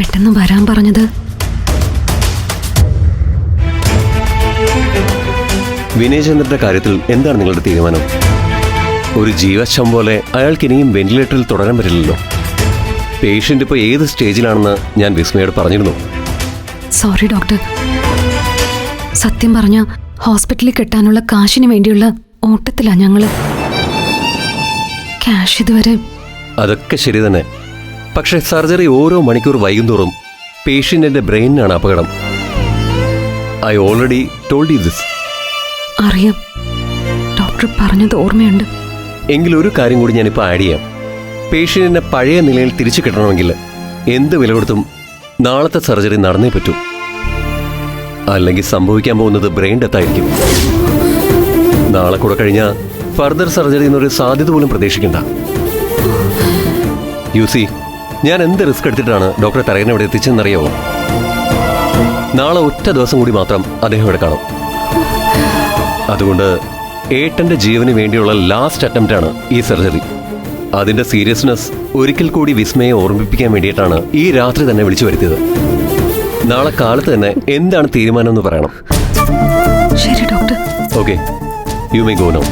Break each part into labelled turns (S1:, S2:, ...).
S1: പെട്ടെന്ന് വരാൻ പറഞ്ഞത്.
S2: വിനയചന്ദ്രന്റെ കാര്യത്തിൽ എന്താണ് നിങ്ങളുടെ തീരുമാനം? ഒരു ജീവശം പോലെ അയാൾക്ക് ഇനിയും വെന്റിലേറ്ററിൽ തുടരാൻ പറ്റില്ലല്ലോ. പേഷ്യന്റ് ഇപ്പോൾ ഏത് സ്റ്റേജിലാണെന്ന് ഞാൻ വിസ്മയോട് പറഞ്ഞിരുന്നു.
S1: Sorry doctor. സത്യം പറഞ്ഞ ഹോസ്പിറ്റലിൽ കെട്ടാനുള്ള കാശിന് വേണ്ടിയുള്ള ഓട്ടത്തിലാണ് ഞങ്ങൾ ക്യാഷ് ഇതുവരെ
S2: അതൊക്കെ ശരി തന്നെ. പക്ഷേ സർജറി ഓരോ മണിക്കൂർ വൈകുന്തോറും പേഷ്യന്റിന്റെ ബ്രെയിനിനാണ് അപകടം. I already told you this
S1: അറിയാം. ഡോക്ടർ പറഞ്ഞത് ഓർമ്മയുണ്ട്.
S2: എങ്കിൽ ഒരു കാര്യം കൂടി ഞാനിപ്പോൾ ആഡ് ചെയ്യാം. പേഷ്യന്റിനെ പഴയ നിലയിൽ തിരിച്ചു കിട്ടണമെങ്കിൽ എന്ത് വില കൊടുത്തും നാളത്തെ സർജറി നടന്നേ പറ്റൂ. അല്ലെങ്കിൽ സംഭവിക്കാൻ പോകുന്നത് ബ്രെയിൻ ഡെത്ത് ആയിരിക്കും നാളെ കൂടെ കഴിഞ്ഞാൽ ഫർദർ സർജറി എന്നൊരു സാധ്യത പോലും പ്രതീക്ഷിക്കണ്ട. യു സി ഞാൻ എന്ത് റിസ്ക് എടുത്തിട്ടാണ് ഡോക്ടറെ തറയനെ ഇവിടെ എത്തിച്ചെന്നറിയോ നാളെ ഒറ്റ ദിവസം കൂടി മാത്രം അദ്ദേഹം ഇവിടെ കാണും. അതുകൊണ്ട് ഏട്ടന്റെ ജീവന് വേണ്ടിയുള്ള ലാസ്റ്റ് അറ്റംപ്റ്റ് ആണ് ഈ സർജറി. അതിന്റെ സീരിയസ്നെസ് ഒരിക്കൽ കൂടി വിസ്മയെ ഓർമ്മിപ്പിക്കാൻ വേണ്ടിയിട്ടാണ് ഈ രാത്രി തന്നെ വിളിച്ചു വരുത്തിയത്. നാളെ കാലത്ത് തന്നെ എന്താണ് തീരുമാനം എന്ന് പറയണം.
S1: ശരി doctor.
S2: Okay you may go no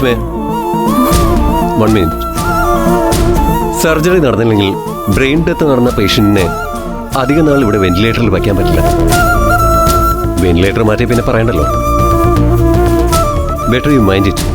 S2: Vismaya one minute surgery നടന്നില്ലെങ്കിൽ ബ്രെയിൻ ഡെത്ത് നടന്ന പേഷ്യന്റിനെ അധിക നാൾ ഇവിടെ വെന്റിലേറ്ററിൽ വയ്ക്കാൻ പറ്റില്ല. വെന്റിലേറ്റർ മാറ്റി പിന്നെ പറയണ്ടല്ലോ. ബെറ്റർ യു മൈൻഡ് ഇറ്റ്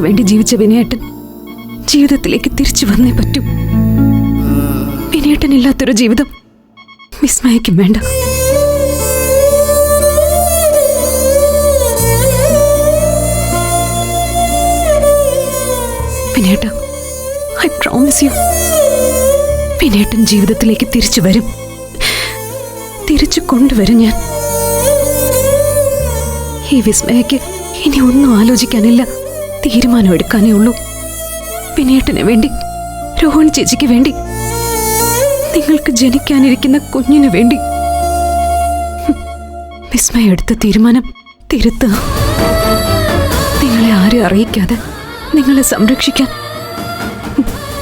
S1: ഞങ്ങൾക്ക് വേണ്ടി ജീവിച്ച വിനയേട്ടൻ ജീവിതത്തിലേക്ക് തിരിച്ചു വന്നേ പറ്റൂ. വിനയേട്ടൻ ഇല്ലാത്തൊരു ജീവിതം വിസ്മയക്കും വേണ്ട. വിനേട്ട ഐ പ്രോമിസ് യു വിനേട്ടൻ ജീവിതത്തിലേക്ക് തിരിച്ചു വരും. തിരിച്ചു കൊണ്ടുവരും ഞാൻ. ഈ വിസ്മയക്ക് ഇനി ഒന്നും ആലോചിക്കാനില്ല. തീരുമാനം എടുക്കാനേ ഉള്ളൂ. വിനയേട്ടന് വേണ്ടി രോഹൻ ചേച്ചിക്ക് വേണ്ടി നിങ്ങൾക്ക് ജനിക്കാനിരിക്കുന്ന കുഞ്ഞിന് വേണ്ടി. വിസ്മയ എടുത്ത തീരുമാനം തിരുത്ത. നിങ്ങളെ ആരും അറിയിക്കാതെ നിങ്ങളെ സംരക്ഷിക്കാൻ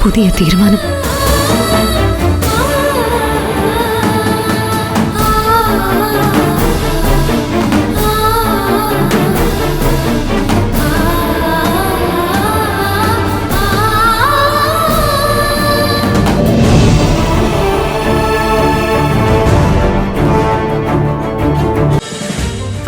S1: പുതിയ തീരുമാനം.